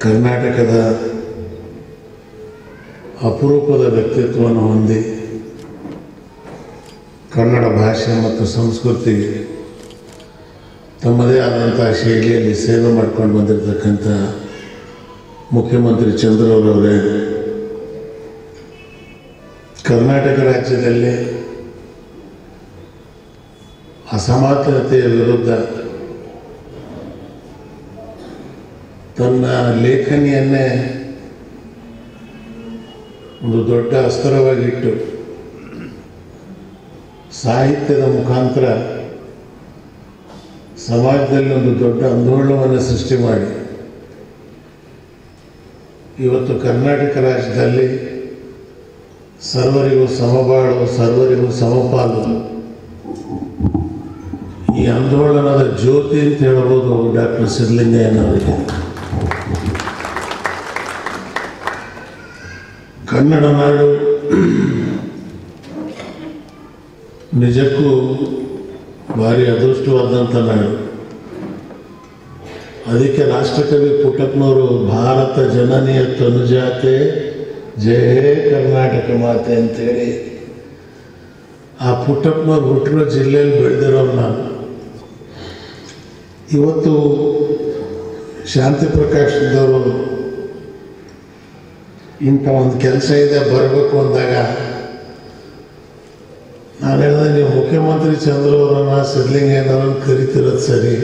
ಕರ್ನಾಟಕದ ಅಪರೂಪದ ವ್ಯಕ್ತಿತ್ವವನ್ನು ಹೊಂದಿ ಕನ್ನಡ ಭಾಷೆ ಮತ್ತು ಸಂಸ್ಕೃತಿಗೆ ತಮ್ಮದೇ ಆದಂಥ ಶೈಲಿಯಲ್ಲಿ ಸೇವೆ ಮಾಡ್ಕೊಂಡು ಬಂದಿರತಕ್ಕಂಥ ಮುಖ್ಯಮಂತ್ರಿ ಚಂದ್ರವರವರೇ ಕರ್ನಾಟಕ ರಾಜ್ಯದಲ್ಲಿ ಅಸಮಾನತೆಯ ವಿರುದ್ಧ ತನ್ನ ಲೇಖನಿಯನ್ನೇ ಒಂದು ದೊಡ್ಡ ಅಸ್ತ್ರವಾಗಿಟ್ಟು ಸಾಹಿತ್ಯದ ಮುಖಾಂತರ ಸಮಾಜದಲ್ಲಿ ಒಂದು ದೊಡ್ಡ ಆಂದೋಲನವನ್ನು ಸೃಷ್ಟಿ ಮಾಡಿ. ಇವತ್ತು ಕರ್ನಾಟಕ ರಾಜ್ಯದಲ್ಲಿ ಸರ್ವರಿಗೂ ಸಮಬಾಳು, ಸರ್ವರಿಗೂ ಸಮಪಾಲು ಈ ಆಂದೋಲನದ ಜ್ಯೋತಿ ಅಂತ ಹೇಳ್ಬೋದು ಡಾಕ್ಟರ್ ಸಿದ್ಧಲಿಂಗಯ್ಯನವರಿಗೆ. ಕನ್ನಡ ನಾಡು ನಿಜಕ್ಕೂ ಭಾರಿ ಅದೃಷ್ಟವಾದಂಥ ನಾಡು. ಅದಕ್ಕೆ ರಾಷ್ಟ್ರಕವಿ ಪುಟ್ಟಪ್ಪನವರು ಭಾರತ ಜನನಿಯ ತನುಜಾತೆ ಜಯ ಕರ್ನಾಟಕ ಮಾತೆ ಅಂತೇಳಿ. ಆ ಪುಟ್ಟಪ್ಪನವ್ರು ಹುಟ್ಟಿರೋ ಜಿಲ್ಲೆಯಲ್ಲಿ ಬೆಳೆದಿರೋರು ನಾನು. ಇವತ್ತು ಶಾಂತಿ ಪ್ರಕಾಶದವರು ಇಂಥ ಒಂದು ಕೆಲಸ ಇದೆ, ಬರಬೇಕು ಅಂದಾಗ ನಾನು ಹೇಳಿದೆ, ನೀವು ಮುಖ್ಯಮಂತ್ರಿ ಚಂದ್ರವರನ್ನ ಸಿದ್ಧಲಿಂಗಯ್ಯನವರನ್ನು ಕರಿತಿರೋದು ಸರಿ.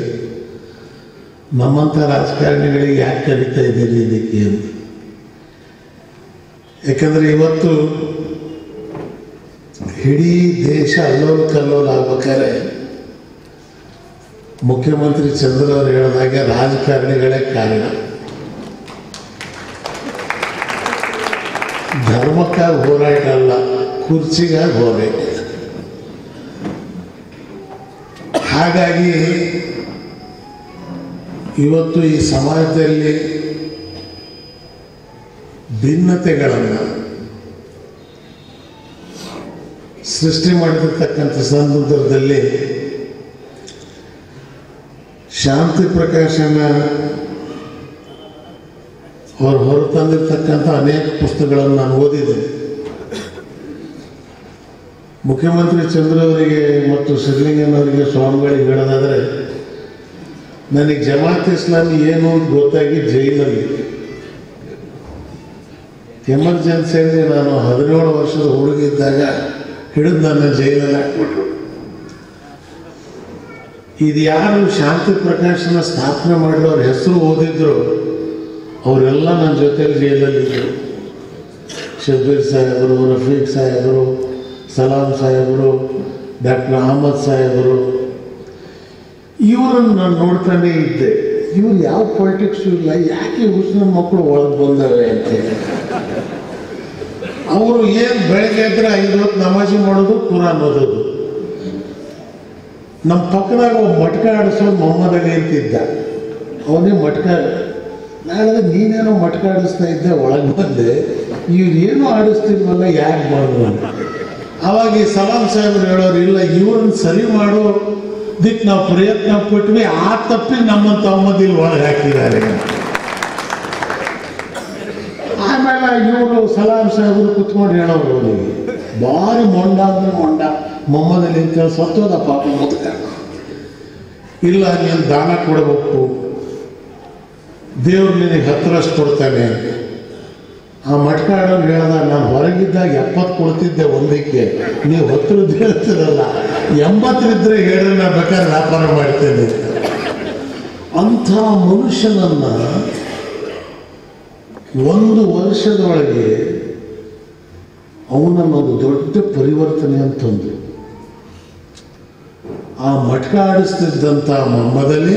ನಮ್ಮಂಥ ರಾಜಕಾರಣಿಗಳಿಗೆ ಯಾಕೆ ಕರಿತಾ ಇದ್ದೀರಿ ಇದಕ್ಕೆ ಅಂತ. ಯಾಕಂದರೆ ಇವತ್ತು ಇಡೀ ದೇಶ ಅಲ್ಲೋಲು ಕಲ್ಲೋಲು ಆಗ್ಬೇಕಾದ್ರೆ ಮುಖ್ಯಮಂತ್ರಿ ಚಂದ್ರ ಅವರು ಹೇಳಿದಾಗೆ ರಾಜಕಾರಣಿಗಳೇ ಕಾರಣ. ಧರ್ಮಕ್ಕಾಗಿ ಹೋರಾಟ ಅಲ್ಲ ಕುರ್ಚಿಗಾಗಿ ಹೋಗಬೇಕು. ಹಾಗಾಗಿ ಇವತ್ತು ಈ ಸಮಾಜದಲ್ಲಿ ಭಿನ್ನತೆಗಳನ್ನು ಸೃಷ್ಟಿ ಮಾಡಿರ್ತಕ್ಕಂಥ ಸಂದರ್ಭದಲ್ಲಿ ಶಾಂತಿ ಪ್ರಕಾಶನ ಅವರು ಹೊರತಂದಿರ್ತಕ್ಕಂಥ ಅನೇಕ ಪುಸ್ತಕಗಳನ್ನು ನಾನು ಓದಿದ್ದೇನೆ. ಮುಖ್ಯಮಂತ್ರಿ ಚಂದ್ರ ಅವರಿಗೆ ಮತ್ತು ಸಿದ್ದಲಿಂಗನವರಿಗೆ ಸ್ವಾಮಿಗಳಿಗೆ ಹೇಳೋದಾದರೆ, ನನಗೆ ಜಮಾತ್ ಇಸ್ಲಾಮಿ ಏನು ಅಂತ ಗೊತ್ತಾಗಿ ಜೈಲಲ್ಲಿ. ಎಮರ್ಜೆನ್ಸಿಯಲ್ಲಿ ನಾನು ಹದಿನೇಳು ವರ್ಷದ ಹುಡುಗಿದ್ದಾಗ ಹಿಡಿದು ನನ್ನ ಜೈಲಲ್ಲಿ ಹಾಕ್ಬಿಟ್ರು. ಇದು ಯಾರು ಶಾಂತಿ ಪ್ರಕಾಶನ ಸ್ಥಾಪನೆ ಮಾಡಿದವ್ರ ಹೆಸರು ಓದಿದ್ರು ಅವರೆಲ್ಲ ನನ್ನ ಜೊತೆಯಲ್ಲಿ ಜೈಲಲ್ಲಿದ್ದರು. ಶಬೀರ್ ಸಾಹೇಬರು, ರಫೀಕ್ ಸಾಹೇಬರು, ಸಲಾಂ ಸಾಹೇಬರು, ಡಾಕ್ಟರ್ ಅಹಮದ್ ಸಾಹೇಬರು. ಇವರನ್ನು ನಾನು ನೋಡ್ತಾನೆ ಇದ್ದೆ. ಇವ್ರು ಯಾವ ಪಾಲಿಟಿಕ್ಸು ಇಲ್ಲ, ಯಾಕೆ ಹುಸ್ನ ಮಕ್ಕಳು ಒಳಗೆ ಬಂದವೆ ಅಂತೇಳಿ ಅವರು ಏನು ಬೆಳಗ್ಗೆ ಇದ್ರೆ ಐದು ಹೊತ್ತು ನಮಾಜಿ ಮಾಡೋದು, ಕುರಾನ್ ಓದೋದು. ನಮ್ಮ ಪಕ್ಕದಾಗ ಒಬ್ಬ ಮಟ್ಕ ಆಡಿಸೋ ಮೊಹಮ್ಮದ್ ಅಲಿ ಅಂತಿದ್ದ. ಅವನೇ ಮಟ್ಕ ನಾಳೆ ನೀನೇನೋ ಮಟ್ಕಾಡಿಸ್ತಾ ಇದ್ದೆ, ಒಳಗೆ ಬಂದೆ. ಇವ್ರು ಏನೂ ಆಡಿಸ್ತಿಲ್ವಲ್ಲ ಯಾಕೆ ಮಾಡುವ ಅವಾಗ ಈ ಸಲಾಂ ಸಾಹೇಬ್ರು ಹೇಳೋರು, ಇಲ್ಲ, ಇವ್ರನ್ನ ಸರಿ ಮಾಡೋ ದಿಕ್ ನಾವು ಪ್ರಯತ್ನ ಪಟ್ವಿ, ಆ ತಪ್ಪಿ ನಮ್ಮಂತ ಅಮ್ಮದಿಲ್ ಒಳಗೆ ಹಾಕಿದ್ದಾರೆ ಆಮೇಲೆ ಇವರು ಸಲಾಂ ಸಾಹೇಬ್ರು ಕುತ್ಕೊಂಡು ಹೇಳೋರು ಅವನಿಗೆ ಭಾರಿ ಮೊಂಡ ಅಂದ್ರೆ ಮೊಂಡ. ಮೊಮ್ಮದಲ್ಲಿ ಸತ್ತೋದ ಪಾಪ ಮುದುಕ ಇಲ್ಲ, ನೀನು ದಾನ ಕೊಡಬೇಕು. ದೇವ್ರು ನಿನಗೆ ಹತ್ರಷ್ಟು ಕೊಡ್ತಾನೆ ಆ ಮಟ್ಕ ಹೇಳ್ದ, ನಾನು ಹೊರಗಿದ್ದಾಗ ಎಪ್ಪತ್ತು ಕೊಡ್ತಿದ್ದೆ ಒಂದಕ್ಕೆ. ನೀವು ಹತ್ರದ್ದು ಹೇಳ್ತಿರಲ್ಲ. ಎಂಬತ್ತರಿದ್ದರೆ ಹೇಳಿದ್ರೆ ನಾನು ಬೇಕಾದ್ರೆ ವ್ಯಾಪಾರ ಮಾಡ್ತೇನೆ ಅಂಥ ಮನುಷ್ಯನನ್ನು ಒಂದು ವರ್ಷದೊಳಗೆ ಅವನನ್ನೊಂದು ದೊಡ್ಡ ಪರಿವರ್ತನೆ ಅಂತಂದು ಆ ಮಟ್ಕ ಆಡಿಸ್ತಿದ್ದಂಥ ಮೊಹಮ್ಮದಲ್ಲಿ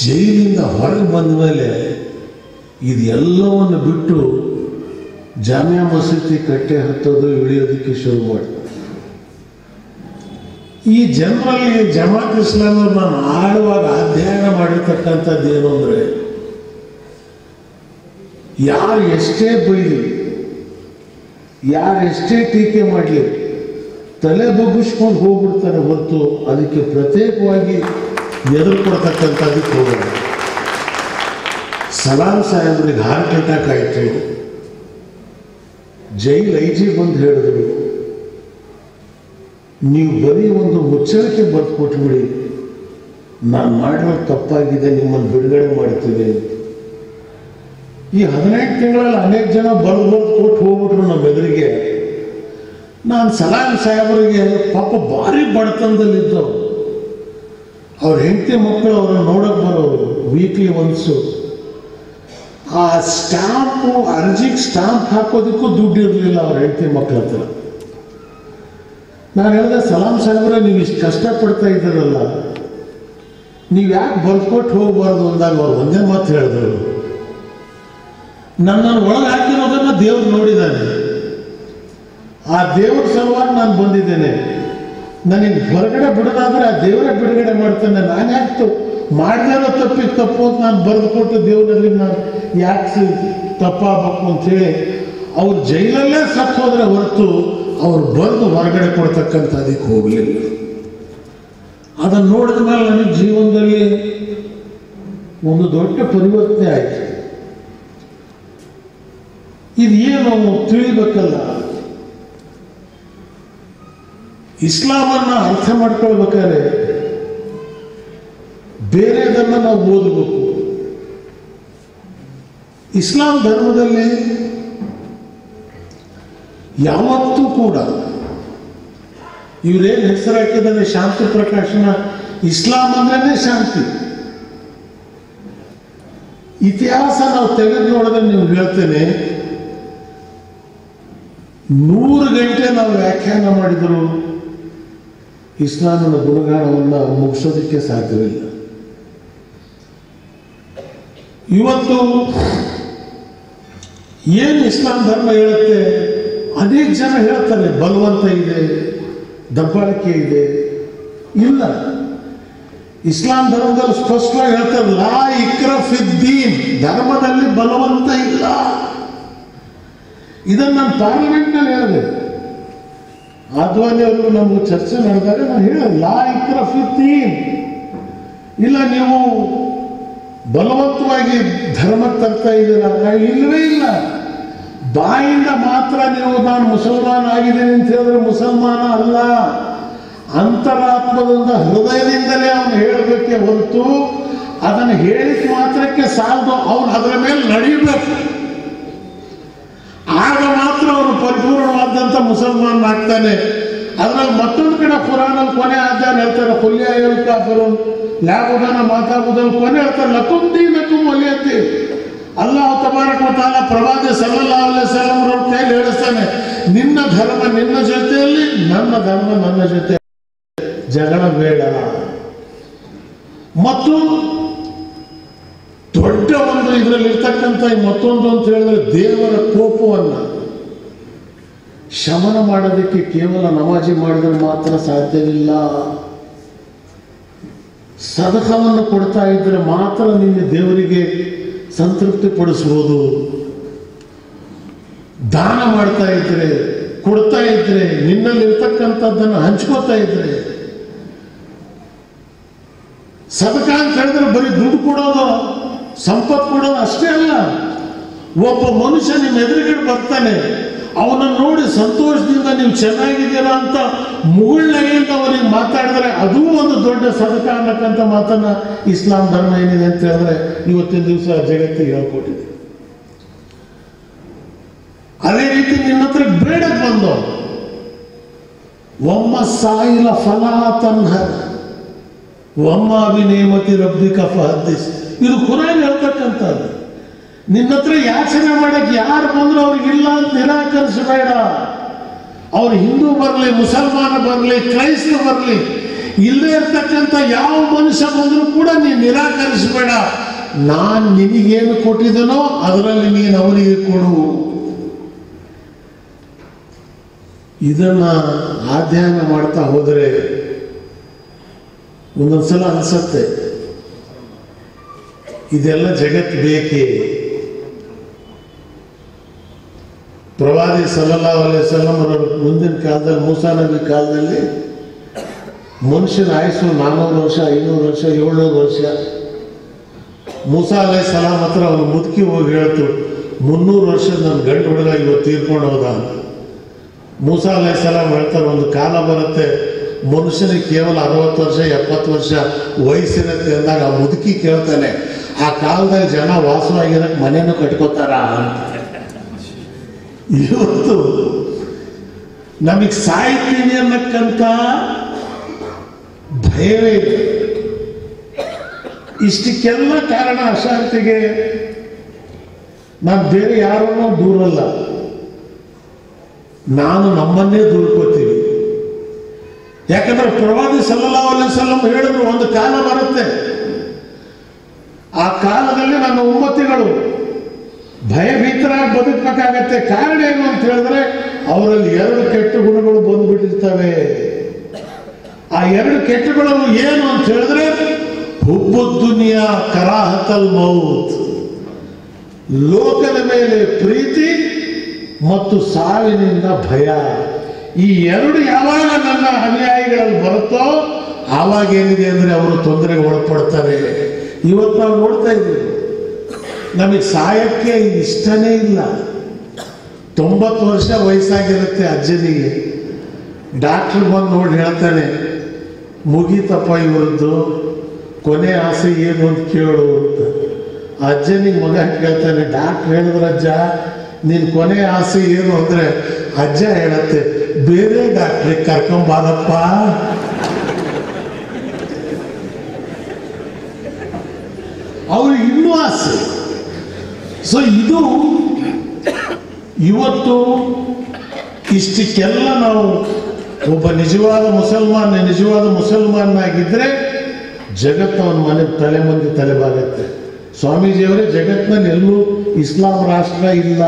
ಜೈಲಿಂದ ಹೊರಗೆ ಬಂದ ಮೇಲೆ ಇದೆಲ್ಲವನ್ನು ಬಿಟ್ಟು ಜಾಮಿಯಾ ಮಸೀದಿ ಕಟ್ಟೆ ಹತ್ತೋದು, ಇಳಿಯೋದಕ್ಕೆ ಶುರು ಮಾಡಿ. ಈ ಜನರಲ್ಲಿ ಜಮಾತ್ ಇಸ್ಲಾಂ ನಾನು ಆಳುವಾಗ ಅಧ್ಯಯನ ಮಾಡಿರ್ತಕ್ಕಂಥದ್ದು ಏನು ಅಂದರೆ, ಯಾರು ಎಷ್ಟೇ ಬೈಲಿ ಯಾರು ಎಷ್ಟೇ ಟೀಕೆ ಮಾಡಲಿ, ತಲೆ ಬಗ್ಗಿಸ್ಕೊಂಡು ಹೋಗ್ಬಿಡ್ತಾರೆ ಹೊರತು ಅದಕ್ಕೆ ಪ್ರತ್ಯೇಕವಾಗಿ ಎದುರು ಕೊಡ್ತಕ್ಕಂಥದ್ದಕ್ಕೆ ಹೋಗೋಣ ಸಲಾಂ ಸಾಹೇಬ್ರಿಗೆ ಹಾರ್ಟ್ ಅಟ್ಯಾಕ್ ಆಯ್ತು. ಜೈಲ್ ಐ ಜಿ ಬಂದು ಹೇಳಿದ್ರು, ನೀವು ಬರೀ ಒಂದು ಮುಚ್ಚಳಿಕೆ ಬರೆದು ಕೊಟ್ಬಿಡಿ ನಾನು ಮಾಡಿರೋ ತಪ್ಪಾಗಿದೆ, ನಿಮ್ಮನ್ನು ಬಿಡುಗಡೆ ಮಾಡ್ತೀವಿ ಈ ಹದಿನೆಂಟು ತಿಂಗಳಲ್ಲಿ ಅನೇಕ ಜನ ಬರೆದು ಬರೆದು ಕೊಟ್ಟು ಹೋಗ್ಬಿಟ್ರು ನಮ್ಮ ಎದುರಿಗೆ. ನಾನು ಸಲಾಂ ಸಾಹೇಬರಿಗೆ ಪಾಪ ಭಾರಿ ಬಡತನದಲ್ಲಿದ್ದವು ಅವ್ರ ಹೆಂಡತಿ ಮಕ್ಕಳು ಅವ್ರನ್ನ ನೋಡೋಕೆ ಬರೋರು ವೀಕ್ಲಿ ಒನ್ಸು ಆ ಸ್ಟಾಂಪು ಅರ್ಜಿಗೆ ಸ್ಟಾಂಪ್ ಹಾಕೋದಕ್ಕೂ ದುಡ್ಡು ಇರಲಿಲ್ಲ ಅವ್ರ ಹೆಂಡತಿ ಮಕ್ಕಳ ಹತ್ರ. ನಾನು ಹೇಳ್ದೆ, ಸಲಾಂ ಸಾಹೇಬ್ರೆ, ನೀವು ಇಷ್ಟು ಕಷ್ಟಪಡ್ತಾ ಇದ್ದೀರಲ್ಲ. ನೀವು ಯಾಕೆ ಬರ್ಕೊಟ್ಟು ಹೋಗ್ಬಾರ್ದು ಅಂದಾಗ ಅವ್ರು ಒಂದೇ ಮಾತು ಹೇಳಿದ್ರು. ನನ್ನನ್ನು ಒಳಗೆ ಹಾಕಿರೋದನ್ನ ದೇವ್ರು ನೋಡಿದ್ದಾನೆ ಆ ದೇವ್ರ ಸಲುವಾಗಿ ನಾನು ಬಂದಿದ್ದೇನೆ. ನನಗೆ ಹೊರಗಡೆ ಬಿಡೋದಾದ್ರೆ ಆ ದೇವರೇ ಬಿಡುಗಡೆ ಮಾಡ್ತಾನೆ. ನಾನು ಯಾಕೆ ಮಾಡಿದಾರೋ ತಪ್ಪಿ ತಪ್ಪು ಅಂತ ನಾನು ಬರೆದು ಕೊಟ್ಟು ದೇವರಲ್ಲಿ ನಾನು ಯಾಕೆ ತಪ್ಪಾಗಬೇಕು ಅಂಥೇಳಿ ಅವ್ರು ಜೈಲಲ್ಲೇ ಸತ್ತು ಹೊರತು ಅವ್ರು ಬಂದು ಹೊರಗಡೆ ಕೊಡ್ತಕ್ಕಂಥದಕ್ಕೆ ಹೋಗಲಿಲ್ಲ. ಅದನ್ನು ನೋಡಿದ ಮೇಲೆ ನನಗೆ ಜೀವನದಲ್ಲಿ ಒಂದು ದೊಡ್ಡ ಪರಿವರ್ತನೆ ಆಯಿತು. ಇದು ಏನು ತಿಳಿಬೇಕಲ್ಲ? ಇಸ್ಲಾಮನ್ನ ಅರ್ಥ ಮಾಡ್ಕೊಳ್ಬೇಕಾದ್ರೆ ಬೇರೆದನ್ನ ನಾವು ಓದಬೇಕು. ಇಸ್ಲಾಂ ಧರ್ಮದಲ್ಲಿ ಯಾವತ್ತೂ ಕೂಡ ಇವರೇನು ಹೆಸರು ಹಾಕಿದ್ದಾರೆ? ಶಾಂತಿ ಪ್ರಕಾಶನ. ಇಸ್ಲಾಂ ಅಂದ್ರೆ ಶಾಂತಿ. ಇತಿಹಾಸ ನಾವು ತೆಗೆದು ನೋಡಿದ್ರೆ ನೀವು ಹೇಳ್ತೇನೆ, ನೂರು ಗಂಟೆ ನಾವು ವ್ಯಾಖ್ಯಾನ ಮಾಡಿದ್ರು. ಇಸ್ಲಾಮಿನ ಗುಣಗಾನವನ್ನು ಮುಗಿಸೋದಕ್ಕೆ ಸಾಧ್ಯವಿಲ್ಲ. ಇವತ್ತು ಏನು ಇಸ್ಲಾಂ ಧರ್ಮ ಹೇಳುತ್ತೆ? ಅನೇಕ ಜನ ಹೇಳ್ತಾರೆ, ಬಲವಂತ ಇದೆ, ದಬ್ಬಾಳಿಕೆ ಇದೆ. ಇಲ್ಲ. ಇಸ್ಲಾಂ ಧರ್ಮದಲ್ಲಿ ಸ್ಪಷ್ಟವಾಗಿ ಹೇಳ್ತಾರೆ, ಲಾ ಇಕ್ರ ಫಿದ್ದೀನ್ ಧರ್ಮದಲ್ಲಿ ಬಲವಂತ ಇಲ್ಲ. ಇದನ್ನು ನಾನು ಪಾರ್ಲಿಮೆಂಟ್ನಲ್ಲಿ ಹೇಳಿದೆ. ಆದ್ವಾನಿ ಅವರು ನಮ್ಗೆ ಚರ್ಚೆ ನಡೆದಾಗ ನಾನು ಹೇಳಿದೆ ಲಾ ಇಕ್ರ ಫಿದ್ದೀನ್ ಇಲ್ಲ, ನೀವು ಬಲವಂತವಾಗಿ ಧರ್ಮಕ್ಕೆ ತರ್ತಾ ಇದ್ದೀರಾ? ಇಲ್ಲವೇ ಇಲ್ಲ. ಬಾಯಿಂದ ಮಾತ್ರ ನೀವು, ನಾನು ಮುಸಲ್ಮಾನ ಆಗಿದ್ದೀನಿ ಅಂತ ಹೇಳಿದ್ರೆ ಮುಸಲ್ಮಾನ ಅಲ್ಲ. ಅಂತರಾತ್ಮದಿಂದ ಹೃದಯದಿಂದಲೇ ಅವನು ಹೇಳಬೇಕೆ ಹೊರತು, ಅದನ್ನು ಹೇಳಿಕೆ ಮಾತ್ರಕ್ಕೆ ಸಾಲದು. ಅವನು ಅದರ ಮೇಲೆ ನಡೀಬೇಕು ಆಗ ಮಾತ್ರ ಅವರು ಪರಿಪೂರ್ಣವಾದಂಥ ಮುಸಲ್ಮಾನ್ ಆಗ್ತಾನೆ. ಅದ್ರಲ್ಲಿ ಮತ್ತೊಂದು ಕಡೆ ಕುರಾನ್ ಕೊನೆ ಆಚಾರ ಹೇಳ್ತಾರೆ, ಹುಲ್ಯ ಹೇಳ್ತಾರು ಲ್ಯಾಬುದನ ಮಾತಾಬುದನ್ ಕೊನೆ ಹೇಳ್ತಾರೆ ಲಕುಂದೀನಕ್ಕೂ ಒಲಿಯತ್ತಿ ಅಲ್ಲಾಹ್ ತಬಾರಕ ತಾನ ಪ್ರವಾದಿ ವಸಲ್ಲಂ ಅವ್ರ ಕೈಲಿ ಹೇಳಿಸ್ತಾನೆ, ನಿನ್ನ ಧರ್ಮ ನಿನ್ನ ಜೊತೆಯಲ್ಲಿ, ನನ್ನ ಧರ್ಮ ನನ್ನ ಜೊತೆ. ಜಗಳ ಬೇಡ. ಮತ್ತು ದೊಡ್ಡ ಒಂದು ಇದರಲ್ಲಿ ಇರ್ತಕ್ಕಂಥ ಮತ್ತೊಂದು ಅಂತ ಹೇಳಿದ್ರೆ ದೇವರ ಕೋಪವನ್ನು ಶಮನ ಮಾಡೋದಕ್ಕೆ ಕೇವಲ ನಮಾಜಿ ಮಾಡಿದ್ರೆ ಮಾತ್ರ ಸಾಧ್ಯವಿಲ್ಲ. ಸದಕವನ್ನು ಕೊಡ್ತಾ ಇದ್ದರೆ ಮಾತ್ರ ನಿನ್ನ ದೇವರಿಗೆ ಸಂತೃಪ್ತಿ ಪಡಿಸ್ಬೋದು. ದಾನ ಮಾಡ್ತಾ ಇದ್ರೆ, ಕೊಡ್ತಾ ಇದ್ರೆ ನಿನ್ನಲ್ಲಿರ್ತಕ್ಕಂಥದ್ದನ್ನು ಹಂಚ್ಕೋತಾ ಇದ್ರೆ, ಸದಕ ಅಂತ ಹೇಳಿದ್ರೆ ಬರೀ ದುಡ್ಡು ಕೊಡೋದು ಸಂಪತ್ತು ಕೂಡ ಅಷ್ಟೇ ಅಲ್ಲ. ಒಬ್ಬ ಮನುಷ್ಯ ನಿಮ್ಮ ಎದುರುಗಡೆ ಬರ್ತಾನೆ. ಅವನನ್ನು ನೋಡಿ ಸಂತೋಷದಿಂದ ನೀವು ಚೆನ್ನಾಗಿದ್ದೀರಾ ಅಂತ ಮುಗುಳ್ನಗೆಯಿಂದ ಅವನಿಗೆ ಮಾತಾಡಿದ್ರೆ ಅದೂ ಒಂದು ದೊಡ್ಡ ಸದಕ ಅನ್ನಕ್ಕಂಥ ಮಾತನ್ನ ಇಸ್ಲಾಂ ಧರ್ಮ ಏನಿದೆ ಅಂತ ಹೇಳಿದ್ರೆ ಇವತ್ತಿನ ದಿವಸ ಜಗತ್ತಿಗೆ ಹೇಳ್ಕೊಟ್ಟಿದೆ. ಅದೇ ರೀತಿ ನಿನ್ನ ಹತ್ರ ಬೇಡಕ್ಕೆ ಬಂದು. ಒಮ್ಮ ಸಾಯಿಲ ಫಲ ತನ್ನ ಒಮ್ಮ ಅಭಿನೇಮತಿ ರಬ್ಬಿಕ ಫಹದ್ದಿಸ್ ಇದು ಕುರಾನ್ ಹೇಳ್ತಕ್ಕಂಥದ್ದು. ನಿನ್ನ ಹತ್ರ ಯಾಚನೆ ಮಾಡಕ್ಕೆ ಯಾರು ಬಂದ್ರು ಅವ್ರಿಗಿಲ್ಲ ಅಂತ ನಿರಾಕರಿಸಬೇಡ. ಅವ್ರು ಹಿಂದೂ ಬರಲಿ, ಮುಸಲ್ಮಾನ ಬರಲಿ, ಕ್ರೈಸ್ತ ಬರಲಿ, ಇಲ್ಲೇ ಇರ್ತಕ್ಕಂಥ ಯಾವ ಮನುಷ್ಯ ಬಂದರೂ ಕೂಡ ನೀನು ನಿರಾಕರಿಸಬೇಡ. ನಾನು ನಿನಗೇನು ಕೊಟ್ಟಿದ್ದನೋ ಅದರಲ್ಲಿ ನೀನು ಅವರಿಗೆ ಕೊಡು. ಇದನ್ನ ಅಧ್ಯಯನ ಮಾಡ್ತಾ ಹೋದರೆ ಒಂದೊಂದ್ಸಲ ಅನ್ಸತ್ತೆ. ಇದೆಲ್ಲ ಜಗತ್ತು ಬೇಕೇ? ಪ್ರವಾದಿ ಸಲಲ್ಲಾ ಅವರ ಮುಂದಿನ ಕಾಲದಲ್ಲಿ ಮೂಸಾನಬಿ ಕಾಲದಲ್ಲಿ ಮನುಷ್ಯನ ಆಯಸ್ಸು ನಾನ್ನೂರು ವರ್ಷ, ಐನೂರು ವರ್ಷ, ಏಳ್ನೂರು ವರ್ಷ. ಮೂಸಾ ಅಲೈ ಸಲಾಂ ಹತ್ರ ಅವನು ಮುದುಕಿ ಹೋಗಿ ಹೇಳ್ತು, ಮುನ್ನೂರು ವರ್ಷ ನನ್ನ ಗಂಡು ಹುಡುಗ ಇವತ್ತು ತೀರ್ಕೊಂಡು ಹೋದ ಮೂಸಾ ಅಲೈ ಸಲಾಂ ಹೇಳ್ತಾರೆ, ಒಂದು ಕಾಲ ಬರುತ್ತೆ, ಮನುಷ್ಯನಿಗೆ ಕೇವಲ ಅರವತ್ತು ವರ್ಷ, ಎಪ್ಪತ್ತು ವರ್ಷ ವಯಸ್ಸಿರುತ್ತೆ ಅಂದಾಗ ಆ ಮುದುಕಿ ಕೇಳ್ತಾನೆ ಆ ಕಾಲದಲ್ಲಿ ಜನ ವಾಸವಾಗಿರಕ್ಕೆ ಮನೆಯನ್ನು ಕಟ್ಕೋತಾರ ಅಂತ. ಇವತ್ತು ನಮಗೆ ಸಾಯ್ತೀನಿ ಅನ್ನಕ್ಕಂತ ಭಯವೇ ಇದೆ ಇಷ್ಟಕ್ಕೆಲ್ಲ ಕಾರಣ ಅಶಾಂತಿಗೆ ನಾನು ಬೇರೆ ಯಾರನ್ನೂ ದೂರಲ್ಲ. ನಾನು ನಮ್ಮನ್ನೇ ದೂರ್ಕೋತೀವಿ ಯಾಕಂದ್ರೆ ಪ್ರವಾದಿ ಸಲ್ಲಲ್ಲ ವಸಲ್ಲಂ ಹೇಳಿದ್ರು, ಒಂದು ಕಾಲ ಬರುತ್ತೆ. ಆ ಕಾಲದಲ್ಲಿ ನನ್ನ ಉಮ್ಮತಿಗಳು ಭಯಭೀತರಾಗಿ ಬದುಕಬೇಕಾಗತ್ತೆ. ಕಾರಣ ಏನು ಅಂತ ಹೇಳಿದ್ರೆ, ಅವರಲ್ಲಿ ಎರಡು ಕೆಟ್ಟ ಗುಣಗಳು ಬಂದುಬಿಟ್ಟಿರ್ತವೆ. ಆ ಎರಡು ಕೆಟ್ಟಗಳು ಏನು ಅಂತ ಹೇಳಿದ್ರೆ, ಹುಬ್ಬು ದುನಿಯಾ ಕರಾಹತಲ್ ಮೌತ್. ಲೋಕದ ಮೇಲೆ ಪ್ರೀತಿ ಮತ್ತು ಸಾವಿನಿಂದ ಭಯ. ಈ ಎರಡು ಯಾವಾಗ ನನ್ನ ಅನ್ಯಾಯಗಳಲ್ಲಿ ಬರುತ್ತೋ ಆವಾಗ ಏನಿದೆ ಅಂದ್ರೆ ಅವರು ತೊಂದರೆಗೆ ಒಳಪಡ್ತಾರೆ. ಇವತ್ತು ನಾವು ನೋಡ್ತಾ ಇದ್ದೀವಿ. ನಮಗೆ ಸಾಯಕ್ಕೆ ಇಷ್ಟನೇ ಇಲ್ಲ. ತೊಂಬತ್ತು ವರ್ಷ ವಯಸ್ಸಾಗಿರುತ್ತೆ ಅಜ್ಜನಿಗೆ. ಡಾಕ್ಟ್ರ್ ಬಂದು ನೋಡಿ ಹೇಳ್ತಾನೆ ಮುಗೀತಪ್ಪ ಇವರದ್ದು. ಕೊನೆ ಆಸೆ ಏನು ಅಂತ ಕೇಳು ಅಂತ. ಅಜ್ಜನಿಗೆ ಮಗ ಕೇಳ್ತಾನೆ, ಡಾಕ್ಟ್ರ್ ಹೇಳಿದ್ರೆ ಅಜ್ಜ ನಿನ್ನ ಕೊನೆ ಆಸೆ ಏನು? ಅಂದ್ರೆ, ಅಜ್ಜ ಹೇಳತ್ತೆ, ಬೇರೆ ಡಾಕ್ಟ್ರಿಗೆ ಕರ್ಕೊಂಬಾರಪ್ಪ. ಅವ್ರಿಗೆ ಇನ್ನೂ ಆಸೆ. ಸೊ ಇದು ಇವತ್ತು ಇಷ್ಟಕ್ಕೆಲ್ಲ ನಾವು ಒಬ್ಬ ನಿಜವಾದ ಮುಸಲ್ಮಾನ್, ನಿಜವಾದ ಮುಸಲ್ಮಾನಾಗಿದ್ದರೆ ಜಗತ್ತು ಅವನ ಮನೆ ತಲೆ ಮುಂದೆ ತಲೆ ಬಾಗತ್ತೆ ಸ್ವಾಮೀಜಿಯವರೇ, ಜಗತ್ತಿನಲ್ಲಿ ಎಲ್ಲೂ ಇಸ್ಲಾಂ ರಾಷ್ಟ್ರ ಇಲ್ಲ.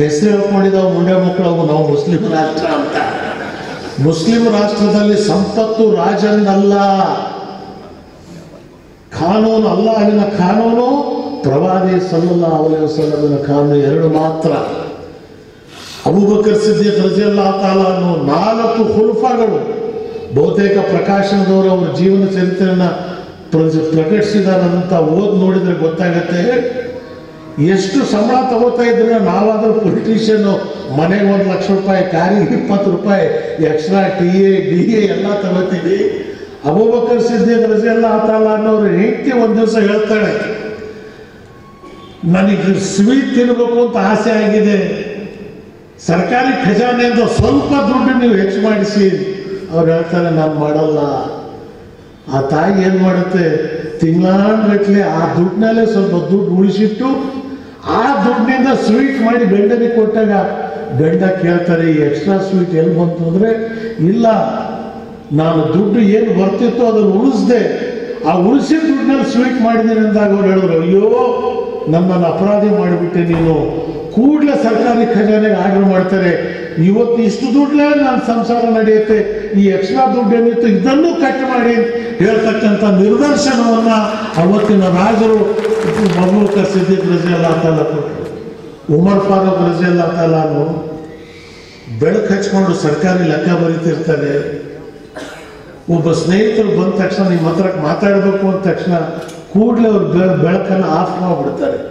ಹೆಸರು ಹೇಳ್ಕೊಂಡಿದ್ದಾವ, ಮುಂಡೆ ಮಕ್ಕಳು, ಅವು ನಾವು ಮುಸ್ಲಿಂ ರಾಷ್ಟ್ರ ಅಂತ. ಮುಸ್ಲಿಂ ರಾಷ್ಟ್ರದಲ್ಲಿ ಸಂಪತ್ತು ರಾಜಂದಲ್ಲ ಕಾನೂನು ಅಲ್ಲಾಹಿನ ಕಾನೂನು ಪ್ರವಾದಿ ಸಲ್ಲ ಅಲೈಹಿ ವಸಲ್ಲಮನ ಕಾನೂನು ಎರಡು ಮಾತ್ರ. ಅಬೂಬಕರ್ ರಜಿಯಲ್ಲಾ ತಾಲ ಅನ್ನೋ ನಾಲ್ಕು ಹುಲ್ಫಾಗಳು, ಬಹುತೇಕ ಪ್ರಕಾಶನದವರು ಅವರ ಜೀವನ ಚರಿತ್ರೆಯನ್ನ ಪ್ರಕಟಿಸಿದಾರ ಪ್ರಕಟಿಸಿದಾರಂತ ಓದ್ ನೋಡಿದ್ರೆ ಗೊತ್ತಾಗತ್ತೆ. ಎಷ್ಟು ಸಂಬಳ ತಗೋತಾ ಇದ್ರೆ ನಾವಾದ್ರೂ ಪೊಲಿಟಿಷಿಯನ್ ಮನೆಗೆ ಒಂದು ಲಕ್ಷ ರೂಪಾಯಿ ಕಾರಿಗೆ ಇಪ್ಪತ್ತು ರೂಪಾಯಿ extra T A D A ಎಲ್ಲ ತಗೋತೀವಿ. ಅಬೂಬಕರ್ ರಜೆ ಎಲ್ಲ ಆತಲ್ಲ ಅನ್ನೋರು ಹೆಂಡತಿ ಒಂದು ದಿವಸ ಹೇಳ್ತಾಳೆ, ನನಗೆ ಸ್ವೀಟ್ ತಿನ್ನಬೇಕು ಅಂತ ಆಸೆ ಆಗಿದೆ. ಸರ್ಕಾರಿ ಖಜಾನೆಯಿಂದ ಸ್ವಲ್ಪ ದುಡ್ಡು ನೀವು ಹೆಚ್ಚು ಮಾಡಿಸಿ. ಅವ್ರು ಹೇಳ್ತಾರೆ, ನಾನು ಮಾಡಲ್ಲ. ಆ ತಾಯಿ ಏನು ಮಾಡುತ್ತೆ? ತಿಂಗಳಾನ್ಗಟ್ಲೆ ಆ ದುಡ್ಡಿನಲ್ಲೇ ಸ್ವಲ್ಪ ದುಡ್ಡು ಉಳಿಸಿಟ್ಟು ಆ ದುಡ್ಡಿನಿಂದ ಸ್ವೀಟ್ ಮಾಡಿ ಗಂಡನಿಗೆ ಕೊಟ್ಟಾಗ ಗಂಡ ಕೇಳ್ತಾರೆ, ಈ ಎಕ್ಸ್ಟ್ರಾ ಸ್ವೀಟ್ ಎಲ್ಲಿ ಬಂತು? ಅಂದರೆ, ಇಲ್ಲ ನಾನು ದುಡ್ಡು ಏನು ಬರ್ತಿತ್ತೋ ಅದನ್ನು ಉಳಿಸ್ದೆ. ಆ ಉಳಿಸಿದ ದುಡ್ಡಿನಲ್ಲಿ ಸ್ವೀಟ್ ಮಾಡಿದ್ದೀನಿ ಅಂದಾಗ ಅವ್ರು ಹೇಳಿದ್ರು ಅಯ್ಯೋ ನನ್ನನ್ನು ಅಪರಾಧಿ ಮಾಡಿಬಿಟ್ಟೆ ನೀನು. ಕೂಡಲೇ ಸರ್ಕಾರಿ ಖಜಾನೆಗೆ ಆರ್ಡರ್ ಮಾಡ್ತಾರೆ. ಇವತ್ತು ಇಷ್ಟು ದುಡ್ಡೇ ನನ್ನ ಸಂಸಾರ ನಡೆಯುತ್ತೆ. ಈ ಎಕ್ಸ್ಟ್ರಾ ದುಡ್ಡು ಏನಿತ್ತು ಇದನ್ನು ಕಟ್ ಮಾಡಿ. ಹೇಳ್ತಕ್ಕಂಥ ನಿರ್ದರ್ಶನವನ್ನ ಅವತ್ತಿನ ರಾಜರು ಮಮೂಕ ಸಿದ್ದಿದ್ ರಜೆಲ್ಲ ತಾಲ ಕೊಟ್ಟರು ಉಮರ್ ಫಾರೂಕ್ ರಜೆಲ್ಲ ತಾಲಾನು ಬೆಳಕು ಹಚ್ಕೊಂಡು ಸರ್ಕಾರಿ ಲೆಕ್ಕ ಬರೀತಿರ್ತಾರೆ. ಒಬ್ಬ ಸ್ನೇಹಿತರು ಬಂದ ತಕ್ಷಣ ನಿಮ್ಮ ಹತ್ರ ಮಾತಾಡಬೇಕು ಅಂದ ತಕ್ಷಣ ಕೂಡಲೇ ಅವ್ರು ಬೆ- ಬೆಳಕನ್ನು ಆಫ್ ಮಾಡಿಬಿಡ್ತಾರೆ.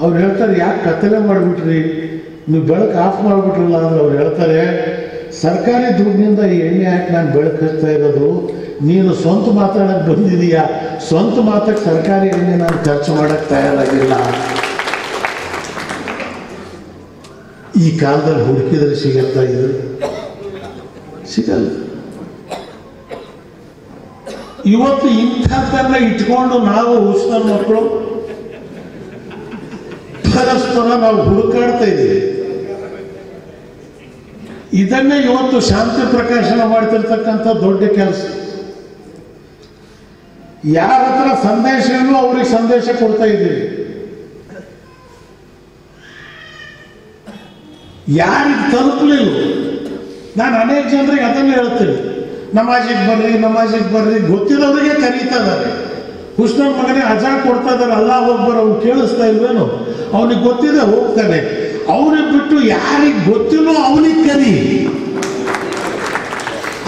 ಅವ್ರು ಹೇಳ್ತಾರೆ, ಯಾಕೆ ಕತ್ತಲೆ ಮಾಡಿಬಿಟ್ರಿ? ನೀವು ಬೆಳಕು ಆಫ್ ಮಾಡಿಬಿಟ್ರಲ್ಲ ಅಂದ್ರೆ ಅವ್ರು ಹೇಳ್ತಾರೆ, ಸರ್ಕಾರಿ ದುಡ್ಡಿನಿಂದ ಈ ಎಣ್ಣೆ ಹಾಕಿ ನಾನು ಬೆಳಕು ಹಚ್ತಾ ಇರೋದು, ನೀನು ಸ್ವಂತ ಮಾತಾಡಕ್ಕೆ ಬಂದಿದೀಯಾ? ಸ್ವಂತ ಮಾತಕ್ಕೆ ಸರ್ಕಾರಿ ಎಣ್ಣೆ ನಾನು ಖರ್ಚು ಮಾಡಕ್ಕೆ ತಯಾರಾಗಿಲ್ಲ. ಈ ಕಾಲದಲ್ಲಿ ಹುಡುಕಿದ್ರೆ ಸಿಗತ್ತಾ ಇದು? ಸಿಗಲ್ಲ. ಇವತ್ತು ಇಂಥದ್ದನ್ನ ಇಟ್ಕೊಂಡು ನಾವು ಉಷ್ಣ ಮಕ್ಕಳು ಪರಸ್ಪರ ನಾವು ಹುಡುಕಾಡ್ತಾ ಇದ್ದೀವಿ. ಇದನ್ನೇ ಇವತ್ತು ಶಾಂತಿ ಪ್ರಕಾಶನ ಮಾಡ್ತಿರ್ತಕ್ಕಂಥ ದೊಡ್ಡ ಕೆಲಸ. ಯಾರ ಹತ್ರ ಸಂದೇಶ ಅವ್ರಿಗೆ ಸಂದೇಶ ಕೊಡ್ತಾ ಇದ್ದೀವಿ. ಯಾರಿಗೆ ತಲುಪಲಿಲ್ಲ ನಾನು ಅನೇಕ ಜನರಿಗೆ ಅದನ್ನು ಹೇಳ್ತೀನಿ. ನಮಾಜಿಗೆ ಬರ್ರಿ ನಮಾಜಿಗೆ ಬರ್ರಿ, ಗೊತ್ತಿರೋರಿಗೆ ಕರೀತಾ ಇದ್ದಾರೆ. ಕೃಷ್ಣ ಮಗನೇ ಅಜಾ ಕೊಡ್ತಾ ಇದ್ದಾರೆ ಅಲ್ಲ ಒಬ್ಬರು ಅವ್ನು ಕೇಳಿಸ್ತಾ ಇಲ್ವೇನು? ಅವನಿಗೆ ಗೊತ್ತಿದೆ, ಹೋಗ್ತಾನೆ. ಅವನಿಗೆ ಬಿಟ್ಟು ಯಾರಿಗೆ ಗೊತ್ತಿಲ್ಲೋ ಅವನಿಗೆ ಕರಿ.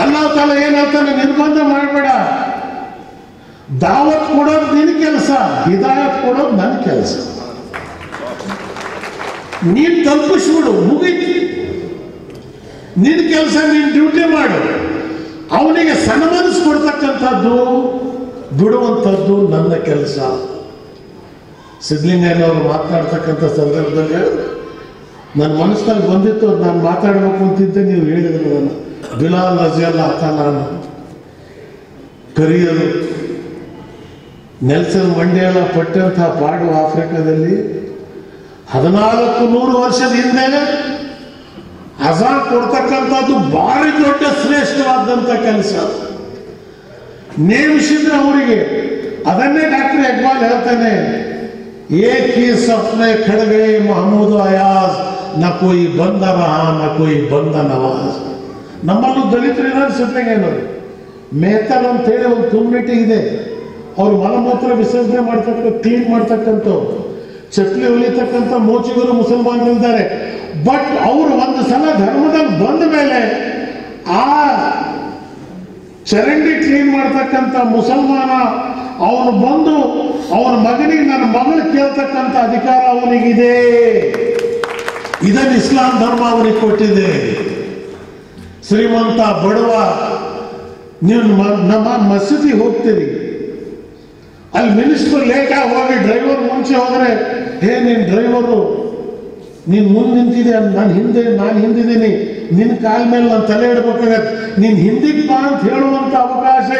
ಅಲ್ಲ ತಾಲ ಏನ್ ಹೇಳ್ತಾನೆ, ನಿರ್ಬಂಧ ಮಾಡಬೇಡ. ದಾವತ್ ಕೊಡೋದು ನಿನ್ನ ಕೆಲಸ, ಹಿದಾಯತ್ ಕೊಡೋದು ನನ್ನ ಕೆಲಸ. ನೀನ್ ತಲುಪಿಸ್ಬಿಡು ಮುಗಿ ನಿನ್ನ ಕೆಲಸ ನೀನ್ ಡ್ಯೂಟಿ ಮಾಡು. ಅವನಿಗೆ ಸನ್ಮಾನಿಸ್ಕೊಡ್ತಕ್ಕಂಥದ್ದು ಬಿಡುವಂಥದ್ದು ನನ್ನ ಕೆಲಸ. ಸಿದ್ಧಲಿಂಗಯ್ಯನವರು ಮಾತನಾಡ್ತಕ್ಕಂಥ ಸಂದರ್ಭದಲ್ಲಿ ನನ್ನ ಮನಸ್ಸಿನಲ್ಲಿ ಬಂದಿತ್ತು, ನಾನು ಮಾತಾಡಬೇಕು ಅಂತಿದ್ದೆ, ನೀವು ಹೇಳಿದ್ರು ನಾನು ಬಿಲಾಲ್ ರಜಿಯಲ್ಲ ಅಂತ ನಾನು ಕರಿಯರು, ನೆಲ್ಸನ್ ಮಂಡ್ಯಲ್ಲ ಪಟ್ಟಂತಹ ಪಾಡು ಆಫ್ರಿಕಾದಲ್ಲಿ ಹದಿನಾಲ್ಕು ನೂರು ವರ್ಷದ ಹಿಂದೆ ಅಜಾನ್ ಕೊಡ್ತಕ್ಕಂಥದ್ದು ಭಾರಿ ದೊಡ್ಡ ಶ್ರೇಷ್ಠವಾದಂಥ ಕೆಲಸ. ನೇಮಿಸಿದ್ರೆ ಅವರಿಗೆ. ಅದನ್ನೇ ಡಾಕ್ಟರ್ ಯಜ್ವಾಲ್ ಹೇಳ್ತಾನೆ ಏಕಿ ಸಪ್ನೆ ಖಡ್ಗೆ ಮಹಮೂದ್ ಅಯಾಜ್, ನ ಕೋಯಿ ಬಂದ ನಾ ಕೋಯಿ ಬಂದ ನವಾಜ್. ನಮ್ಮಲ್ಲೂ ದಲಿತರು ಇರೋದು ಸಿದ್ಧಲಿಂಗಯ್ಯನವರು ಮೇಹತರ್ ಅಂತ ಹೇಳಿ ಒಂದು ಕಮ್ಯುನಿಟಿ ಇದೆ ಅವ್ರು ಮಲಮೂತ್ರ ವಿಸರ್ಜನೆ ಮಾಡ್ತಕ್ಕಂಥ ಕ್ಲೀನ್ ಮಾಡ್ತಕ್ಕಂಥವ್ರು. ಚಪ್ಪಲಿ ಹೊಲಿತಕ್ಕಂಥ ಮೋಚಿಗರು ಮುಸಲ್ಮಾನರಿದ್ದಾರೆ ಬಟ್ ಅವರು ಒಂದು ಸಲ ಧರ್ಮದಲ್ಲಿ ಬಂದ ಮೇಲೆ ಆ ಚರಂಡಿ ಕ್ಲೀನ್ ಮಾಡ್ತಕ್ಕಂಥ ಮುಸಲ್ಮಾನ ಅವನು ಬಂದು ಅವನ ಮಗನಿಗೆ ನನ್ನ ಮಗಳು ಕೇಳ್ತಕ್ಕಂಥ ಅಧಿಕಾರ ಅವನಿಗಿದೆ. ಇದನ್ನು ಇಸ್ಲಾಂ ಧರ್ಮ ಅವನಿಗೆ ಕೊಟ್ಟಿದೆ. ಶ್ರೀಮಂತ ಬಡವ ನೀವು ನಮ್ಮ ಮಸೀದಿಗೆ ಹೋಗ್ತೀರಿ ಅಲ್ಲಿ ಮಿನಿಸ್ಟರ್ ಲೇಟಾಗಿ ಹೋಗಿ. ಡ್ರೈವರ್ ಮುಂಚೆ ಹೋದರೆ, ಹೇ, ನೀನು ಡ್ರೈವರು ನೀನು ಮುಂದೆ ನಿಂತಿದೆ ನಾನು ಹಿಂದೆ, ನಾನು ಹಿಂದಿದ್ದೀನಿ. ನಿನ್ನ ಕಾಲ ಮೇಲೆ ನಾನು ತಲೆ ಇಡ್ಬೇಕಾಗತ್ತೆ. ನಿನ್ ಹಿಂದಿಗೆ ಅಂತ ಹೇಳುವಂಥ ಅವಕಾಶ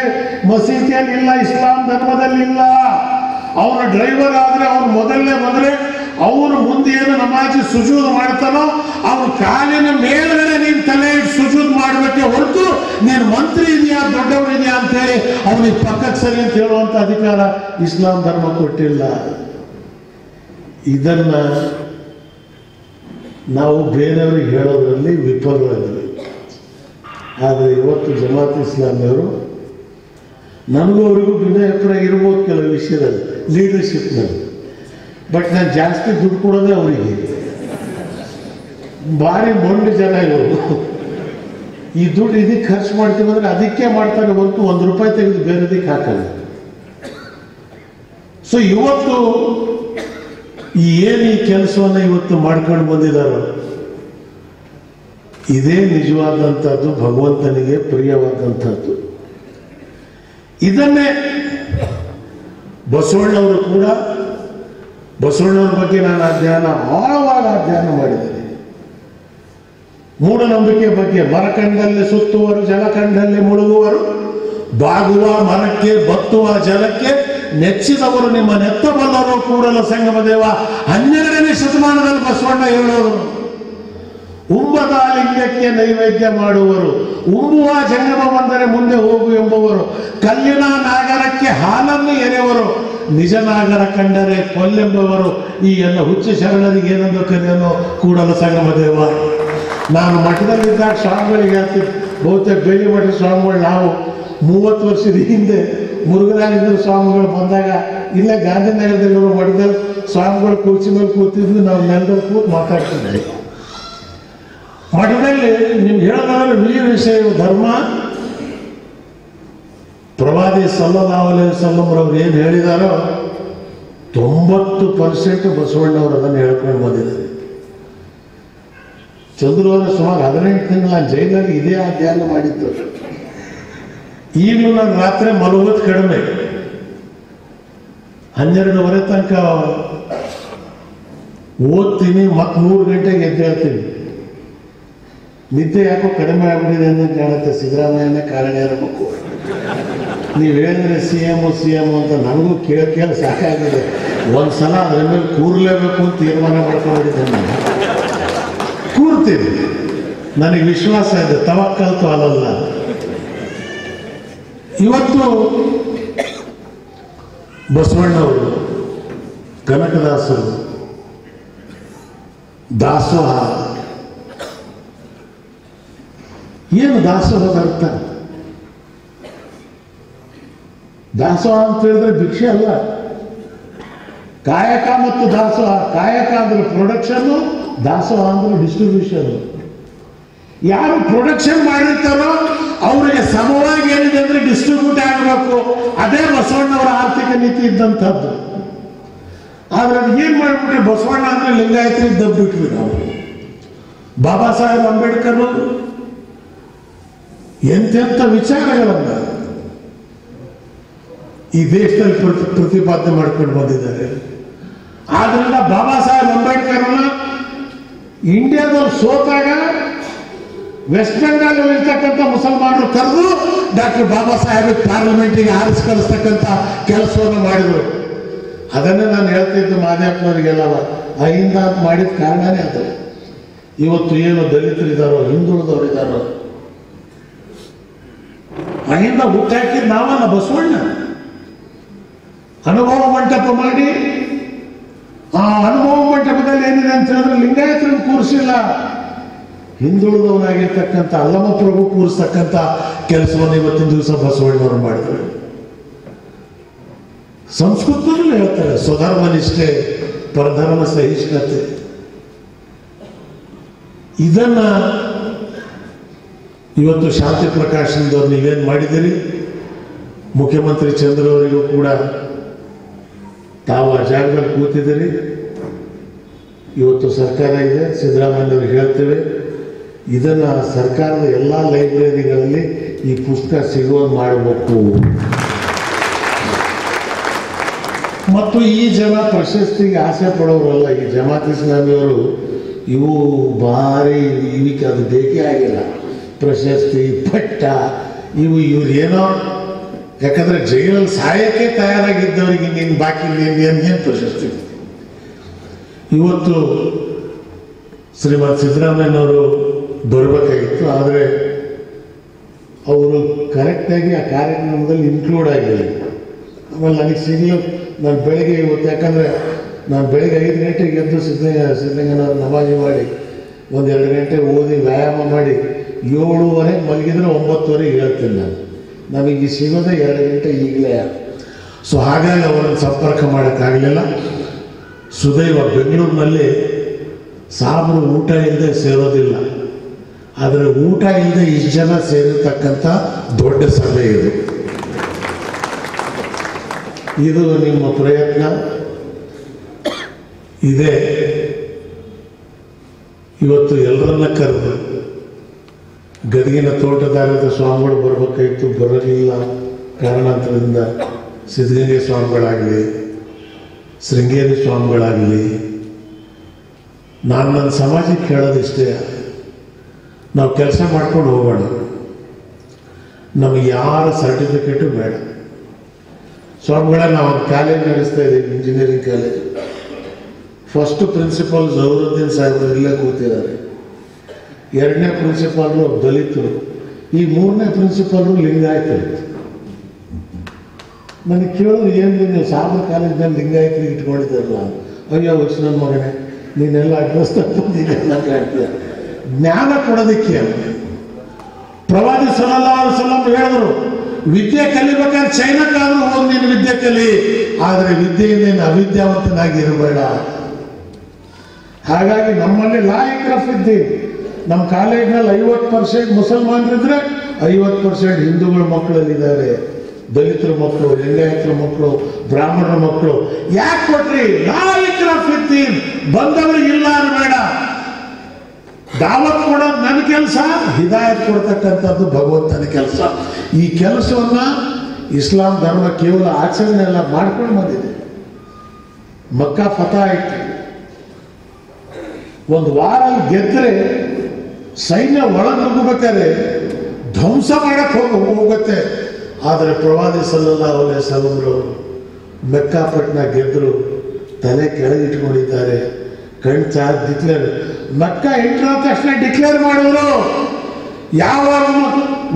ಮಸೀದಿಯಲ್ಲಿ ಇಲ್ಲ, ಇಸ್ಲಾಂ ಧರ್ಮದಲ್ಲಿ ಇಲ್ಲ. ಅವನ ಡ್ರೈವರ್ ಆದರೆ ಅವ್ರು ಮೊದಲನೇ ಮೊದಲೇ ಅವನು ಮುಂದೆ ಏನು ನಮಾಜಿ ಸುಜೂದ್ ಮಾಡ್ತಾನೋ ಅವನ ಕಾಲಿನ ಮೇಲ್ಗಡೆ ನೀನು ತಲೆ ಇಟ್ಟು ಸುಜೂದ್ ಮಾಡಬೇಕೆ ನೀನು ಮಂತ್ರಿ ಇದೆಯಾ ದೊಡ್ಡವನಿದೆಯಾ ಅಂತೇಳಿ ಅವನಿಗೆ ಪಕ್ಕಕ್ಕೆ ಸರಿ ಅಂತ ಹೇಳುವಂಥ ಅಧಿಕಾರ ಇಸ್ಲಾಂ ಧರ್ಮ ಕೊಟ್ಟಿಲ್ಲ. ಇದನ್ನ ನಾವು ಬೇರೆಯವ್ರಿಗೆ ಹೇಳೋದ್ರಲ್ಲಿ ವಿಫಲವಾಗಿದೆ. ಆದರೆ ಇವತ್ತು ಜಮಾತ್ ಇಸ್ಲಾಮಿಯವರು ನನಗೂ ಅವರಿಗೂ ಭಿನ್ನಾಭಿಪ್ರಾಯ ಇರ್ಬೋದು ಕೆಲವು ವಿಷಯದಲ್ಲಿ ಲೀಡರ್ಶಿಪ್ನಲ್ಲಿ ಬಟ್ ನಾನು ಜಾಸ್ತಿ ದುಡ್ಡು ಕೊಡೋದೇ ಅವರಿಗೆ. ಭಾರಿ ಮೊಂಡು ಜನ ಇವರು. ಈ ದುಡ್ಡು ಇದಕ್ಕೆ ಖರ್ಚು ಮಾಡ್ತೀವಿ ಅಂದ್ರೆ ಅದಕ್ಕೆ ಮಾಡ್ತಾರೆ ಹೊರತು ಒಂದು ರೂಪಾಯಿ ತೆಗೆದು ಬೇರೆದಕ್ಕೆ ಹಾಕಲ್ಲ. ಸೊ ಇವತ್ತು ಈ ಏನು ಈ ಕೆಲಸವನ್ನು ಇವತ್ತು ಮಾಡ್ಕೊಂಡು ಬಂದಿದ್ದಾರೆ ಇದೇ ನಿಜವಾದಂಥದ್ದು ಭಗವಂತನಿಗೆ ಪ್ರಿಯವಾದಂಥದ್ದು ಇದನ್ನೇ ಬಸವಣ್ಣವರು ಕೂಡ, ಬಸವಣ್ಣವ್ರ ಬಗ್ಗೆ ನಾನು ಅಧ್ಯಯನ ಆಳವಾದ ಅಧ್ಯಯನ ಮಾಡಿದ್ದೇನೆ. ಮೂಢನಂಬಿಕೆ ಬಗ್ಗೆ ಮರಕಂಡಲ್ಲಿ ಸುತ್ತುವರು, ಜಲಕಂಡಲ್ಲಿ ಮುಳುಗುವರು. ಬಾಗುವ ಮರಕ್ಕೆ ಬತ್ತುವ ಜಲಕ್ಕೆ ನೆಚ್ಚಿದವರು ನಿಮ್ಮ ನೆತ್ತಬಲ್ಲರು ಕೂಡಲ ಸಂಗಮ ದೇವ. ಹನ್ನೆರಡನೇ ಶತಮಾನದಲ್ಲಿ ಬಸವಣ್ಣ ಹೇಳೋರು. ಉಂಬದ ಲಿಂಗಕ್ಕೆ ನೈವೇದ್ಯ ಮಾಡುವರು. ಉಂಬುವ ಜಂಗಮ ಬಂದರೆ ಮುಂದೆ ಹೋಗು ಎಂಬುವರು. ಕಲ್ಲಿನ ನಾಗರಕ್ಕೆ ಹಾಲನ್ನು ಎರೆವರು. ನಿಜ ನಾಗರ ಕಂಡರೆ ಕೊಲ್ಲೆಂಬವರು. ಈ ಎಲ್ಲ ಹುಚ್ಚ ಶರಣರಿಗೆ ಏನೆಂದು ಕರೆಯಲು ಕೂಡಲ ಸಂಗಮ ದೇವ. ನಾನು ಮಠದಲ್ಲಿದ್ದಾಗ ಸ್ವಾಮಿಗಳಿಗೆ ಹಾಕ್ತಿದ್ದೆ ಬಹುತೇಕ ಬೇಲಿ ಮಠ ಸ್ವಾಮಿಗಳು, ನಾವು ಮೂವತ್ತು ವರ್ಷದ ಹಿಂದೆ ಮುರುಘರಾಜೇಂದ್ರ ಸ್ವಾಮಿಗಳು ಬಂದಾಗ, ಇಲ್ಲೇ ಗಾಂಧಿನಗರದಲ್ಲಿರೋ ಮಠದಲ್ಲಿ ಸ್ವಾಮಿಗಳು ಕುರ್ಚಿ ಮೇಲೆ ಕೂತಿದ್ದು ನಾವು ನೆಲದಲ್ಲಿ ಕೂತು ಮಾತಾಡ್ತಿದ್ದೆ ಮಠದಲ್ಲಿ ನಿಮ್ಗೆ ಹೇಳೋದಾದ್ರೆ ವೀರ ವಿಷಯ, ಧರ್ಮ. ಪ್ರವಾದಿ ಸಲ್ಲದಾವಲೆ ಸಲ್ಲಮ್ಮರವ್ರು ಏನು ಹೇಳಿದಾರೋ ತೊಂಬತ್ತು ಪರ್ಸೆಂಟ್ ಬಸವಣ್ಣವರು ಅದನ್ನು ಹೇಳ್ಕೊಂಡು ಬಂದಿದ್ದಾರೆ. ಚಂದ್ರವರ ಸುಮಾರು ಹದಿನೆಂಟು ತಿಂಗಳ ಜೈಲಲ್ಲಿ ಇದೇ ಅಧ್ಯಯನ ಮಾಡಿದ್ದು ಈಗಲೂ ನಾನು ರಾತ್ರಿ ಮಲಗೋದು ಕಡಿಮೆ. ಹನ್ನೆರಡುವರೆ ತನಕ ಓದ್ತೀನಿ, ಮತ್ತೆ ಮೂರು ಗಂಟೆಗೆ ಎದ್ದೇಳ್ತೀನಿ ನಿದ್ದೆ ಯಾಕೋ ಕಡಿಮೆ ಆಗ್ಬಿಟ್ಟಿದೆ ಅಂತ ಕಾಣುತ್ತೆ, ಸಿದ್ದರಾಮಯ್ಯನ ಕಾರಣ ಇರಬೇಕು ನೀವು ಹೇಳಿದ್ರೆ ಸಿ ಎಂ ಸಿ ಎಂ ಅಂತ ನನಗೂ ಕೇಳಿ ಕೇಳಿ ಸಾಕಾಗಿದೆ. ಒಂದು ಸಲ ಅದ್ರ ಮೇಲೆ ಕೂರ್ಲೇಬೇಕು ಅಂತ ತೀರ್ಮಾನ ಮಾಡ್ಕೊಂಡಿದ್ದೆ ಕೂರ್ತೀನಿ ನನಗೆ ವಿಶ್ವಾಸ ಇದೆ ತವಕ್ಕಲ್ತು ಅಲ್ಲಲ್ಲ ಇವತ್ತು ಬಸವಣ್ಣವರು, ಕನಕದಾಸರು, ದಾಸೋಹ. ಏನು ದಾಸೋಹದ ಅರ್ಥ? ದಾಸೋಹ ಅಂತ ಹೇಳಿದ್ರೆ ಭಿಕ್ಷೆ ಅಲ್ಲ. ಕಾಯಕ ಮತ್ತು ದಾಸೋಹ, ಕಾಯಕ ಅಂದ್ರೆ ಪ್ರೊಡಕ್ಷನ್ನು ದಾಸೋಹ ಅಂದ್ರೆ ಡಿಸ್ಟ್ರಿಬ್ಯೂಷನ್ ಯಾರು ಪ್ರೊಡಕ್ಷನ್ ಮಾಡಿರ್ತಾರೋ ಅವರಿಗೆ ಸಮವಾಗಿ ಏನಿದೆ ಅಂದ್ರೆ ಡಿಸ್ಟ್ರಿಬ್ಯೂಟ್ ಆಗಬೇಕು. ಅದೇ ಬಸವಣ್ಣವರ ಆರ್ಥಿಕ ನೀತಿ ಇದ್ದಂಥದ್ದು. ಆದ್ರೆ ಅದು ಏನ್ ಮಾಡ್ಬಿಟ್ರೆ ಬಸವಣ್ಣ ಅಂದ್ರೆ ಲಿಂಗಾಯತರಿಗೆ ದಬ್ಬಿಟ್ವಿ ನಾವು ಬಾಬಾ ಸಾಹೇಬ್ ಅಂಬೇಡ್ಕರ್ ಎಂತೆಂಥ ವಿಚಾರಗಳನ್ನ ಈ ದೇಶದಲ್ಲಿ ಪ್ರತಿ ಪ್ರತಿಪಾದನೆ ಮಾಡ್ಕೊಂಡು ಬಂದಿದ್ದಾರೆ. ಆದ್ರಿಂದ ಬಾಬಾ ಸಾಹೇಬ್ ಅಂಬೇಡ್ಕರ್ ಅಂಬೇಡ್ಕರ್ನ ಇಂಡಿಯಾದವ್ರು ಸೋತಾಗ ವೆಸ್ಟ್ ಬೆಂಗಾಲ್ ಇರ್ತಕ್ಕಂಥ ಮುಸಲ್ಮಾನರು ಕರೆದು ಡಾಕ್ಟರ್ ಬಾಬಾ ಸಾಹೇಬ್ ಪಾರ್ಲಿಮೆಂಟಿಗೆ ಆರಿಸಿ ಕಳಿಸ್ತಕ್ಕಂಥ ಕೆಲಸವನ್ನು ಮಾಡಿದರು. ಅದನ್ನೇ ನಾನು ಹೇಳ್ತಿದ್ದು ಮಾದೇಪ್ಪನವರಿಗೆಲ್ಲ ಅಹಿಂದ ಅಂತ ಮಾಡಿದ ಕಾರಣನೇ ಅದು. ಇವತ್ತು ಏನು ದಲಿತರಿದ್ದಾರೋ ಹಿಂದುಳಿದವರಿದ್ದಾರೋ ಅಹಿಂದ ಹುಟ್ಟಾಕಿದ್ ನಾವಲ್ಲ ಬಸವಣ್ಣ. ಅನುಭವ ಮಂಟಪ ಮಾಡಿ ಆ ಅನುಭವ ಮಂಟಪದಲ್ಲಿ ಏನಿದೆ ಅಂತ ಹೇಳಿದ್ರೆ ಲಿಂಗಾಯತರನ್ನು ಕೂರಿಸಿಲ್ಲ. ಹಿಂದುಳಿದವನಾಗಿರ್ತಕ್ಕಂಥ ಅಲ್ಲಮ್ಮ ಪ್ರಭು ಕೂರಿಸ್ತಕ್ಕಂಥ ಕೆಲಸವನ್ನು ಇವತ್ತಿನ ದಿವಸ ಬಸವಣ್ಣವರು ಮಾಡಿದ್ರು. ಸಂಸ್ಕೃತದಲ್ಲೂ ಹೇಳ್ತಾರೆ ಸ್ವಧರ್ಮ ನಿಷ್ಠೆ ಪರಧರ್ಮ ಸಹಿಷ್ಣುತೆ. ಇದನ್ನ ಇವತ್ತು ಶಾಂತಿ ಪ್ರಕಾಶನದವ್ರು ನೀವೇನು ಮಾಡಿದಿರಿ ಮುಖ್ಯಮಂತ್ರಿ ಚಂದ್ರವರಿಗೂ ಕೂಡ ತಾವು ಆ ಕೂತಿದ್ದೀರಿ? ಇವತ್ತು ಸರ್ಕಾರ ಇದೆ ಸಿದ್ದರಾಮಯ್ಯವ್ರಿಗೆ ಹೇಳ್ತೇವೆ, ಇದನ್ನು ಸರ್ಕಾರದ ಎಲ್ಲ ಲೈಬ್ರರಿಗಳಲ್ಲಿ ಈ ಪುಸ್ತಕ ಸಿಗುವಂಗೆ ಮಾಡಬೇಕು. ಮತ್ತು ಈ ಜನ ಪ್ರಶಸ್ತಿಗೆ ಆಸೆ ಪಡೋರಲ್ಲ, ಈ ಜಮಾತ್ ಇಸ್ಲಾಮಿಯವರು, ಇವು ಭಾರಿ ಇವಕ್ಕೆ ಅದು ಬೇಕೇ ಆಗಿಲ್ಲ. ಪ್ರಶಸ್ತಿ ಪಟ್ಟ, ಇವು ಇವ್ರು ಏನೋ ಯಾಕಂದ್ರೆ ಜೈಲಲ್ಲಿ ಸಾಯಕ್ಕೆ ತಯಾರಾಗಿದ್ದವರಿಗೆ ನೀನು ಬಾಕಿ ಏನು ಪ್ರಶಸ್ತಿ ಇವತ್ತು ಶ್ರೀಮಾನ್ ಸಿದ್ದರಾಮಯ್ಯನವರು ಬರಬೇಕಾಗಿತ್ತು, ಆದರೆ ಅವರು ಕರೆಕ್ಟಾಗಿ ಆ ಕಾರ್ಯಕ್ರಮದಲ್ಲಿ ಇನ್ಕ್ಲೂಡ್ ಆಗಿಲ್ಲ. ಆಮೇಲೆ ನನಗೆ ಸಿಗಲು, ನಾನು ಬೆಳಗ್ಗೆ ಇವತ್ತು, ಯಾಕಂದರೆ ನಾನು ಬೆಳಗ್ಗೆ ಐದು ಗಂಟೆಗೆ ಎದ್ದು ಸಿದ್ಧಲಿಂಗ ಸಿದ್ಧಲಿಂಗನವ್ರು ನಮಾಜಿ ಮಾಡಿ, ಒಂದು ಎರಡು ಗಂಟೆ ಓದಿ ವ್ಯಾಯಾಮ ಮಾಡಿ, ಏಳುವರೆ ಮಲಗಿದ್ರೆ ಒಂಬತ್ತುವರೆಗೆ ಹೇಳ್ತೀನಿ ನಾನು. ನಮಗೆ ಸಿಗೋದು ಎರಡು ಗಂಟೆ ಈಗಲೇ ಸೊ ಹಾಗಾಗಿ ಅವರನ್ನು ಸಂಪರ್ಕ ಮಾಡೋಕ್ಕಾಗಲಿಲ್ಲ. ಸುದೈವ ಬೆಂಗಳೂರಿನಲ್ಲಿ ಸಾಬರು ಊಟ ಇಲ್ಲದೆ ಸೇರೋದಿಲ್ಲ. ಆದರೆ ಊಟ ಇಲ್ಲದೆ ಇಷ್ಟು ಜನ ಸೇರಿರ್ತಕ್ಕಂಥ ದೊಡ್ಡ ಸಭೆ ಇದು. ಇದು ನಿಮ್ಮ ಪ್ರಯತ್ನ. ಇದೆ. ಇವತ್ತು ಎಲ್ಲರನ್ನ ಕರೆದು ಗದಗಿನ ತೋಟದಾರದ ಸ್ವಾಮಿಗಳು ಬರಬೇಕಾಯಿತು. ಬರಲಿಲ್ಲ. ಕಾರಣಾಂತರದಿಂದ ಸಿದ್ಧಗಂಗೆ ಸ್ವಾಮಿಗಳಾಗಲಿ, ಶೃಂಗೇರಿ ಸ್ವಾಮಿಗಳಾಗಲಿ, ನಾನು ನನ್ನ ಸಮಾಜಕ್ಕೆ ಹೇಳೋದಿಷ್ಟೇ ನಾವು ಕೆಲಸ ಮಾಡ್ಕೊಂಡು ಹೋಗೋಣ. ನಮಗೆ ಯಾರ ಸರ್ಟಿಫಿಕೇಟು ಬೇಡ. ಸ್ವಾಮಿಗಳ ನಾವು ಕಾಲೇಜ್ ನಡೆಸ್ತಾ ಇದ್ದೀವಿ ಇಂಜಿನಿಯರಿಂಗ್ ಕಾಲೇಜ್. ಫಸ್ಟ್ ಪ್ರಿನ್ಸಿಪಾಲ್ ಜೌರುದ್ದೀನ್ ಸಾಹೇಬ್ರು ಇಲ್ಲೇ ಕೂತಿದ್ದಾರೆ. ಎರಡನೇ ಪ್ರಿನ್ಸಿಪಾಲ್ರು ದಲಿತರು. ಈ ಮೂರನೇ ಪ್ರಿನ್ಸಿಪಾಲ್ರು ಲಿಂಗಾಯತರು ನನಗೆ ಕೇಳೋದು ಏನು ನೀವು ಸಾಗರ ಕಾಲೇಜ್ನಲ್ಲಿ ಲಿಂಗಾಯತರಿಗೆ ಇಟ್ಕೊಂಡಿದ್ದಾರಲ್ಲ? ಅಯ್ಯೋ ವಚನ ಮಗನೆ, ನೀನೆಲ್ಲ ಅಡ್ರೆಸ್ ತಪ್ಪಿದ್ದೀನ ಕಾಣ್ತೀಯ ಜ್ಞಾನ ಕೊಡೋದಕ್ಕೆ ಪ್ರವಾದಿ ಸಲಲ್ಲ ಸಲಂ ಹೇಳಿದ್ರು, ವಿದ್ಯೆ ಕಲಿಬೇಕಾದ್ರೆ ಚೈನಕ್ಕಾದ್ರೂ ಹೋಗಿ ನೀನು ವಿದ್ಯೆ ಕಲಿ, ಆದರೆ ವಿದ್ಯೆಯಿಂದ ಅವಿದ್ಯಾವಂತನಾಗಿ ಇರಬೇಡ. ಹಾಗಾಗಿ ನಮ್ಮಲ್ಲಿ ಲಾಯಕ್ರಫ್ ಇದ್ದೀವಿ ನಮ್ಮ ಕಾಲೇಜ್ನಲ್ಲಿ ಐವತ್ತು ಪರ್ಸೆಂಟ್ ಮುಸಲ್ಮಾನರಿದ್ರೆ ಐವತ್ತು ಪರ್ಸೆಂಟ್ ಹಿಂದೂಗಳ ಮಕ್ಕಳಲ್ಲಿದ್ದಾರೆ ದಲಿತರ ಮಕ್ಕಳು ಲಿಂಗಾಯತರ ಮಕ್ಕಳು ಬ್ರಾಹ್ಮಣರ ಮಕ್ಕಳು ಯಾಕೆ ಕೊಟ್ರಿ? ನಾಯಕರ ಇದ್ದೀವಿ ಬಂದವರಿಗೆ ಇಲ್ಲ ಬೇಡ. ದಾವತ್ ಕೊಡೋದು ನನ್ನ ಕೆಲಸ, ಹಿದಾಯತ್ ಕೊಡ್ತಕ್ಕಂಥದ್ದು ಭಗವಂತನ ಕೆಲಸ. ಈ ಕೆಲಸವನ್ನ ಇಸ್ಲಾಂ ಧರ್ಮ ಕೇವಲ ಆಚರಣೆ ಎಲ್ಲ ಮಾಡ್ಕೊಂಡು ಬಂದಿದೆ. ಮಕ್ಕ ಫತ ಆಯ್ತು ಒಂದು ವಾರ ಗೆದ್ರೆ ಸೈನ್ಯ ಒಳಗೆ ನುಗ್ಗಬೇಕಾದ್ರೆ ಧ್ವಂಸ ಮಾಡಕ್ಕೆ ಹೋಗಿ ಹೋಗುತ್ತೆ ಆದರೆ ಪ್ರವಾದಿ ಸಲ್ಲಲ್ಲ ಅವಲೇ ವಸಲ್ಲಂರು ಮೆಕ್ಕಾಪಟ್ಟಣ ಗೆದ್ದರು ತಲೆ ಕೆಳಗಿಟ್ಕೊಂಡಿದ್ದಾರೆ. ಕಣ್ ಚಾರ್ ಡಿಕ್ಲೇರ್ ಮೆಕ್ಕ ಇಂಟ್ರ ತಕ್ಷಣ ಡಿಕ್ಲೇರ್ ಮಾಡುವರು. ಯಾವ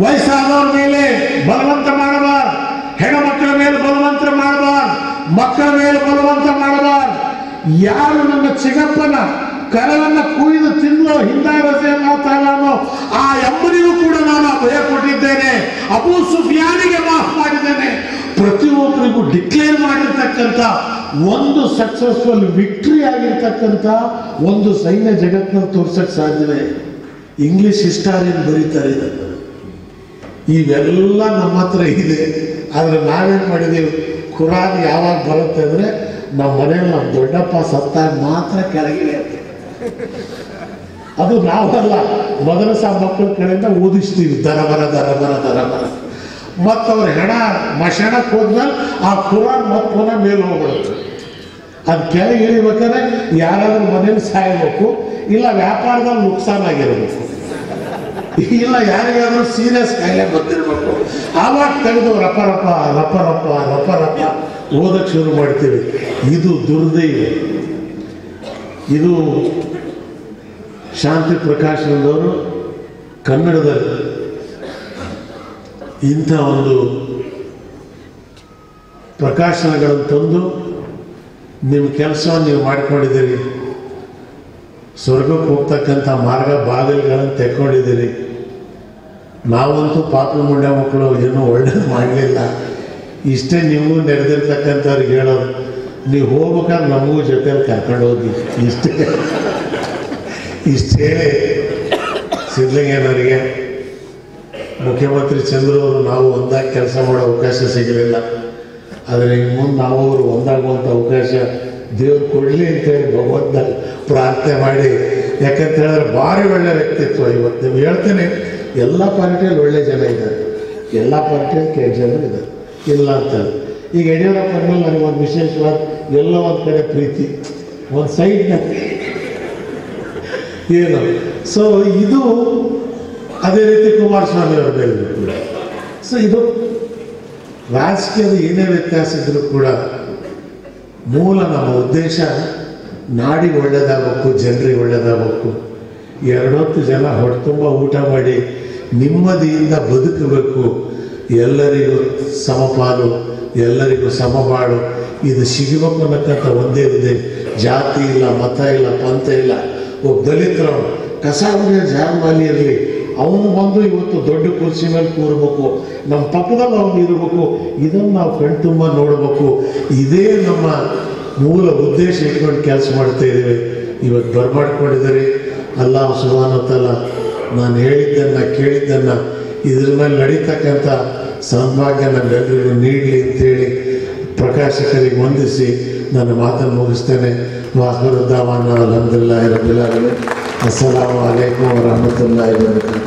ವಯಸ್ಸಾದವ್ರ ಮೇಲೆ ಬಲವಂತ ಮಾಡಲ್ಲ ಹೆಣ್ಣು ಮಕ್ಕಳ ಮೇಲೆ ಬಲವಂತ ಮಾಡಬಾರ ಮಕ್ಕಳ ಮೇಲೆ ಬಲವಂತ ಮಾಡಬಾರ ಯಾರು ನನ್ನ ಚಿಗಪ್ಪನ ಕರವನ್ನ ಕುಯ್ದು ತಿನ್ನೋ ಹಿಂದಾರಸೆ ಮಾತಾಡೋ ಆ ಎಂಬನಿಗೂ ಕೂಡ ನಾನು ಭಯ ಕೊಟ್ಟಿದ್ದೇನೆ. ಅಬು ಸುಫಿಯಾನಿಗೆ ಮಾಫ್ ಮಾಡಿದ್ದೇನೆ. ಪ್ರತಿಯೊಬ್ಬರಿಗೂ ಡಿಕ್ಲೇರ್ ಮಾಡಿರ್ತಕ್ಕಂಥ ಒಂದು ಸಕ್ಸಸ್ಫುಲ್ ವಿಕ್ಟ್ರಿ ಆಗಿರ್ತಕ್ಕಂಥ ಒಂದು ಸೈನ್ಯ ಜಗತ್ತಿನ ತೋರ್ಸಕ್ ಸಾಧ್ಯವೇ? ಇಂಗ್ಲಿಷ್ ಹಿಸ್ಟಾರಿಯನ್ ಬರೀತಾರೆ ಇದನ್ನು. ಇವೆಲ್ಲ ನಮ್ಮ ಹತ್ರ ಇದೆ. ಆದರೆ ನಾವೇನು ಮಾಡಿದ್ದೀವಿ ಕುರಾನ್ ಯಾವಾಗ ಬರುತ್ತೆ ಅಂದರೆ, ನಮ್ಮ ಮನೆಯಲ್ಲಿ ನಮ್ಮ ದೊಡ್ಡಪ್ಪ ಸತ್ತಾಗ ಮಾತ್ರ ಕೆಳಗಿದೆ. ಅದು ನಾವಲ್ಲ ಮದರಸ ಮಕ್ಕಳ ಕಡೆಯಿಂದ ಓದಿಸ್ತೀವಿ. ದರ ಬರ ದರ ಬರ, ದರ ಹೆಣ ಮಶಾಣಕ್ಕೆ ಹೋದ್ಮೇಲೆ ಆ ಕುರಾನ್ ಮತ್ತೆ ಮೇಲೆ ಹೋಗ್ಬಿಡುತ್ತೆ ಅದು ಕೆಳಗೆ ಇಳಿಬೇಕಾದ್ರೆ ಯಾರಾದ್ರೂ ಮನೇಲಿ ಸಾಯಬೇಕು, ಇಲ್ಲ ವ್ಯಾಪಾರದಲ್ಲಿ ನುಕ್ಸಾನ್ ಆಗಿರಬೇಕು. ಇಲ್ಲ ಯಾರಿಗಾದ್ರೂ ಸೀರಿಯಸ್ ಕಾಯಿಲೆ ಬಂದಿರಬೇಕು ಆವಾಗ ತೆಗೆದು ರಪ ರಪ ರಪ ರಪ ರಪ ರಪ ಓದಕ್ಕೆ ಶುರು ಮಾಡ್ತೀವಿ. ಇದು ದುರ್ದೈವ. ಇದು ಶಾಂತಿ ಪ್ರಕಾಶನದವರು ಕನ್ನಡದಲ್ಲಿ ಇಂಥ ಒಂದು ಪ್ರಕಾಶನಗಳನ್ನು ತಂದು ನಿಮ್ಮ ಕೆಲಸವನ್ನು ನೀವು ಮಾಡಿಕೊಂಡಿದ್ದೀರಿ. ಸ್ವರ್ಗಕ್ಕೆ ಹೋಗ್ತಕ್ಕಂಥ ಮಾರ್ಗ ಬಾಗಿಲುಗಳನ್ನು ತೆಕ್ಕೊಂಡಿದ್ದೀರಿ. ನಾವಂತೂ ಪಾಪ ಮುಂಡ್ಯ ಮಕ್ಕಳು, ಏನೂ ಒಳ್ಳೇದು ಮಾಡಲಿಲ್ಲ. ಇಷ್ಟೇ ನೀವು ನೆರೆದಿರ್ತಕ್ಕಂಥವ್ರಿಗೆ ಹೇಳೋದು ನೀವು ಹೋಗ್ಬೇಕಾದ್ರೆ ನಮಗೂ ಜೊತೆಯಲ್ಲಿ ಕರ್ಕೊಂಡು ಹೋಗಿ. ಇಷ್ಟೇ. ಇಷ್ಟು ಸೇವೆ ಸಿದ್ಧಲಿಂಗೇನವರಿಗೆ ಮುಖ್ಯಮಂತ್ರಿ ಚಂದ್ರು ಅವರು ನಾವು ಒಂದಾಗಿ ಕೆಲಸ ಮಾಡೋ ಅವಕಾಶ ಸಿಗಲಿಲ್ಲ. ಆದರೆ ಇನ್ನು ಮುಂದೆ ನಾವು ಅವರು ಒಂದಾಗುವಂಥ ಅವಕಾಶ ದೇವ್ರು ಕೊಡಲಿ ಅಂತೇಳಿ ಭಗವಂತ ಪ್ರಾರ್ಥನೆ ಮಾಡಿ. ಯಾಕಂತ ಹೇಳಿದ್ರೆ ಭಾರಿ ಒಳ್ಳೆ ವ್ಯಕ್ತಿತ್ವ ಇವತ್ತು. ನೀವು ಹೇಳ್ತೇನೆ, ಎಲ್ಲ ಪಾರ್ಟಿಯಲ್ಲಿ ಒಳ್ಳೆ ಜನ ಇದ್ದಾರೆ. ಎಲ್ಲ ಪಾರ್ಟಿಯಲ್ಲಿ ಕೆಟ್ಟ ಜನರು ಇದ್ದಾರೆ. ಇಲ್ಲ ಅಂತ ಈಗ ಯಡಿಯೂರಪ್ಪ ಮೇಲೆ ಒಂದು ವಿಶೇಷವಾದ ಎಲ್ಲ ಒಂದು ಕಡೆ ಪ್ರೀತಿ. ಒಂದು ಸೈಡ್ನಲ್ಲಿ ಏನು? ಸೊ ಇದು ಅದೇ ರೀತಿ ಕುಮಾರಸ್ವಾಮಿ ಅವರು ಹೇಳಿದ್ರು ಕೂಡ. ಸೊ ಇದು ರಾಜಕೀಯದ ಏನೇ ವ್ಯತ್ಯಾಸ ಇದ್ರೂ ಕೂಡ ಮೂಲ ನಮ್ಮ ಉದ್ದೇಶ ನಾಡಿಗೆ ಒಳ್ಳೆಯದಾಗಬೇಕು ಜನರಿಗೆ ಒಳ್ಳೆಯದಾಗಬೇಕು ಎರಡೊತ್ತು ಜನ ಹೊಟ್ಟೆ ತುಂಬ ಊಟ ಮಾಡಿ ನೆಮ್ಮದಿಯಿಂದ ಬದುಕಬೇಕು. ಎಲ್ಲರಿಗೂ ಸಮಪಾಲು, ಎಲ್ಲರಿಗೂ ಸಮಬಾಳು. ಇದು ಸಿಗಬೇಕು ಅನ್ನಕ್ಕಂಥ ಒಂದೇ ಇದೆ. ಜಾತಿ ಇಲ್ಲ, ಮತ ಇಲ್ಲ, ಪಂಥ ಇಲ್ಲ. ಒಬ್ಬ ದಲಿತರು ಕಸ ಹೊಡೆಯೋ ಜಾಗಮಾಲಿ ಇರಲಿ ಅವನು ಬಂದು ಇವತ್ತು ದೊಡ್ಡ ಕುರ್ಚಿ ಮೇಲೆ ಕೂರಬೇಕು. ನಮ್ಮ ಪಕ್ಕದಲ್ಲಿ ಅವನು ಇರಬೇಕು. ಇದನ್ನು ನಾವು ಕಣ್ತುಂಬ ನೋಡಬೇಕು. ಇದೇ ನಮ್ಮ ಮೂಲ ಉದ್ದೇಶ ಇಟ್ಕೊಂಡು ಕೆಲಸ ಮಾಡ್ತಾ ಇದ್ದೀವಿ. ಇವತ್ತು ಬರ್ಮಾಡ್ಕೊಂಡಿದ್ದೀರಿ ಅಲ್ಲಾಹ್ ಸುಮಾನತ್ತಲ್ಲ ನಾನು ಹೇಳಿದ್ದನ್ನು ಕೇಳಿದ್ದನ್ನು ಇದ್ರ ಮೇಲೆ ನಡೀತಕ್ಕಂಥ ಸೌಭಾಗ್ಯ ನಮ್ಮೆಲ್ಲರಿಗೂ ನೀಡಲಿ ಅಂತೇಳಿ ಪ್ರಕಾಶಕರಿಗೆ ವಂದಿಸಿ ನನ್ನ ಮಾತನ್ನು ಮುಗಿಸ್ತೇನೆ. ವಾಹರುದ್ದಾವಾನ ಅಲಹಮ್ದುಲ್ಲಾಹಿ ರಬ್ಬಿಲ್ ಆಲಮೀನ್ ಅಸ್ಸಲಾಮು ಅಲೈಕುಮ್ ವರಹಮತುಲ್ಲಾಹಿ ವಬರಕಾತು